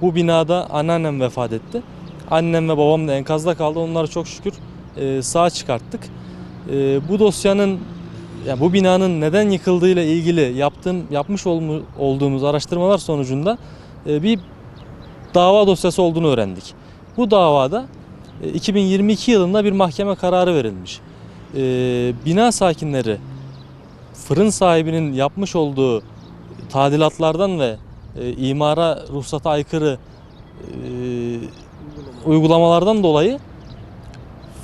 Bu binada anneannem vefat etti. Annem ve babam da enkazda kaldı. Onları çok şükür e, sağ çıkarttık. E, bu dosyanın ya bu binanın neden yıkıldığıyla ilgili yaptığım yapmış olduğumuz araştırmalar sonucunda e, bir dava dosyası olduğunu öğrendik. Bu davada e, 2022 yılında bir mahkeme kararı verilmiş. E, bina sakinleri fırın sahibinin yapmış olduğu tadilatlardan ve e, imara ruhsata aykırı e, uygulamalardan dolayı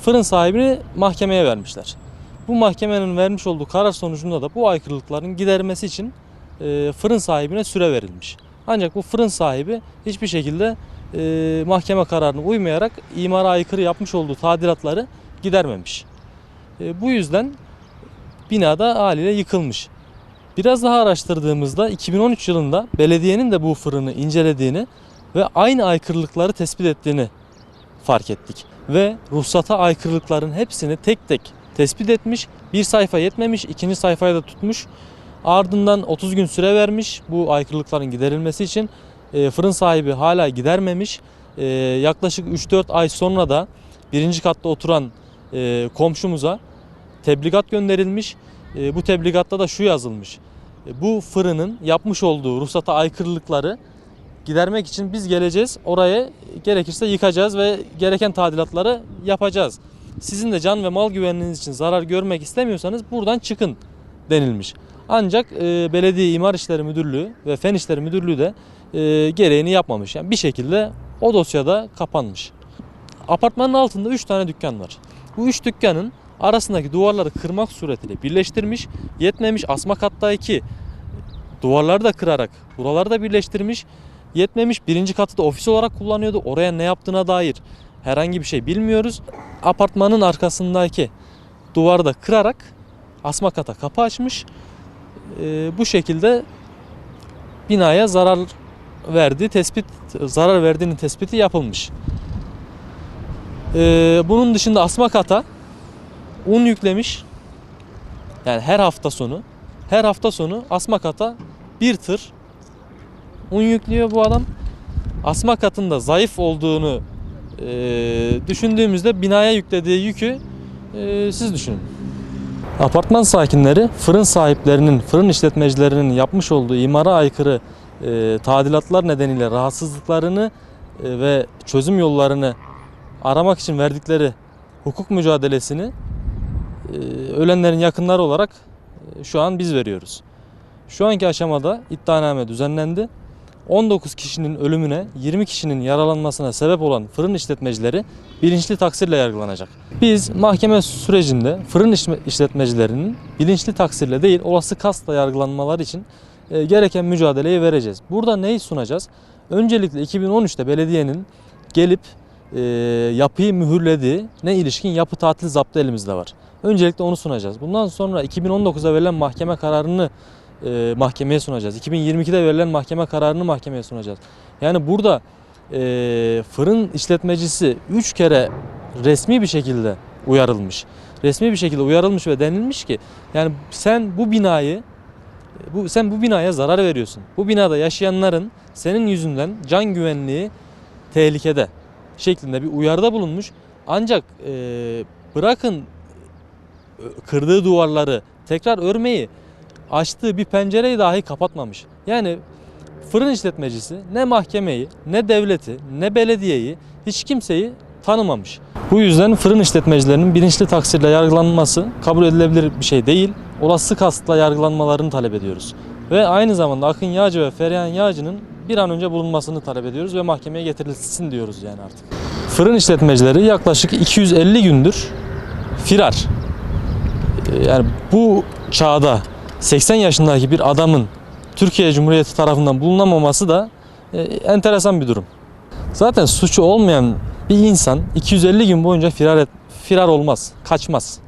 fırın sahibini mahkemeye vermişler. Bu mahkemenin vermiş olduğu karar sonucunda da bu aykırılıkların gidermesi için e, fırın sahibine süre verilmiş. Ancak bu fırın sahibi hiçbir şekilde e, mahkeme kararına uymayarak imara aykırı yapmış olduğu tadilatları gidermemiş. E, bu yüzden binada haliyle yıkılmış. Biraz daha araştırdığımızda 2013 yılında belediyenin de bu fırını incelediğini ve aynı aykırılıkları tespit ettiğini fark ettik. Ve ruhsata aykırılıkların hepsini tek tek tespit etmiş. Bir sayfa yetmemiş, ikinci sayfayı da tutmuş. Ardından 30 gün süre vermiş bu aykırılıkların giderilmesi için. E, fırın sahibi hala gidermemiş. E, yaklaşık 3-4 ay sonra da birinci katta oturan e, komşumuza tebligat gönderilmiş. E, bu tebligatta da şu yazılmış. E, bu fırının yapmış olduğu ruhsata aykırılıkları gidermek için biz geleceğiz. Orayı gerekirse yıkacağız ve gereken tadilatları yapacağız. Sizin de can ve mal güvenliğiniz için zarar görmek istemiyorsanız buradan çıkın denilmiş. Ancak e, Belediye İmar İşleri Müdürlüğü ve Fen İşleri Müdürlüğü de e, gereğini yapmamış. Yani bir şekilde o dosyada kapanmış. Apartmanın altında 3 tane dükkan var. Bu 3 dükkanın arasındaki duvarları kırmak suretiyle birleştirmiş. Yetmemiş asma kattaki duvarları da kırarak buraları da birleştirmiş. Yetmemiş birinci katı da ofis olarak kullanıyordu. Oraya ne yaptığına dair herhangi bir şey bilmiyoruz. Apartmanın arkasındaki duvarı da kırarak asma kata kapı açmış. Ee, bu şekilde binaya zarar verdiği tespit zarar verdiğinin tespiti yapılmış. Ee, bunun dışında asma kata un yüklemiş. Yani her hafta sonu her hafta sonu asma kata bir tır un yüklüyor bu adam. Asma katında zayıf olduğunu e, düşündüğümüzde binaya yüklediği yükü e, siz düşünün. Apartman sakinleri fırın sahiplerinin, fırın işletmecilerinin yapmış olduğu imara aykırı e, tadilatlar nedeniyle rahatsızlıklarını e, ve çözüm yollarını aramak için verdikleri hukuk mücadelesini ölenlerin yakınları olarak e, şu an biz veriyoruz. Şu anki aşamada iddianame düzenlendi. 19 kişinin ölümüne, 20 kişinin yaralanmasına sebep olan fırın işletmecileri bilinçli taksirle yargılanacak. Biz mahkeme sürecinde fırın işletmecilerinin bilinçli taksirle değil olası kasla yargılanmaları için e, gereken mücadeleyi vereceğiz. Burada neyi sunacağız? Öncelikle 2013'te belediyenin gelip e, yapıyı mühürlediği ne ilişkin yapı tatil zaptı elimizde var. Öncelikle onu sunacağız. Bundan sonra 2019'da verilen mahkeme kararını e, mahkemeye sunacağız. 2022'de verilen mahkeme kararını mahkemeye sunacağız. Yani burada e, fırın işletmecisi 3 kere resmi bir şekilde uyarılmış. Resmi bir şekilde uyarılmış ve denilmiş ki yani sen bu binayı bu sen bu binaya zarar veriyorsun. Bu binada yaşayanların senin yüzünden can güvenliği tehlikede şeklinde bir uyarıda bulunmuş. Ancak e, bırakın e, kırdığı duvarları tekrar örmeyi açtığı bir pencereyi dahi kapatmamış. Yani fırın işletmecisi ne mahkemeyi, ne devleti, ne belediyeyi, hiç kimseyi tanımamış. Bu yüzden fırın işletmecilerinin bilinçli taksirle yargılanması kabul edilebilir bir şey değil. Olası kastla yargılanmalarını talep ediyoruz. Ve aynı zamanda Akın Yağcı ve Feryan Yağcı'nın bir an önce bulunmasını talep ediyoruz ve mahkemeye getirilsin diyoruz yani artık. Fırın işletmecileri yaklaşık 250 gündür firar. Ee, Yani bu çağda 80 yaşındaki bir adamın Türkiye Cumhuriyeti tarafından bulunamaması da e, enteresan bir durum. Zaten suçu olmayan bir insan 250 gün boyunca firar et, firar olmaz, kaçmaz.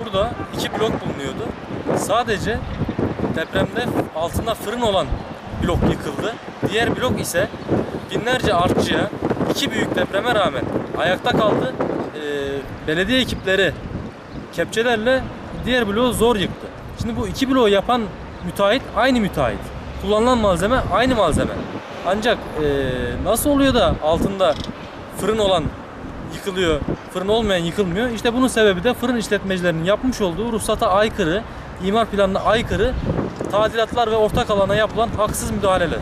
Burada iki blok bulunuyordu. Sadece depremde altında fırın olan blok yıkıldı. Diğer blok ise binlerce artçıya iki büyük depreme rağmen ayakta kaldı. Ee, belediye ekipleri kepçelerle diğer bloğu zor yıktı. Şimdi bu iki bloğu yapan müteahhit aynı müteahhit. Kullanılan malzeme aynı malzeme. Ancak eee, nasıl oluyor da altında fırın olan yıkılıyor, fırın olmayan yıkılmıyor? İşte bunun sebebi de fırın işletmecilerinin yapmış olduğu ruhsata aykırı, imar planına aykırı tadilatlar ve ortak alana yapılan haksız müdahaleler.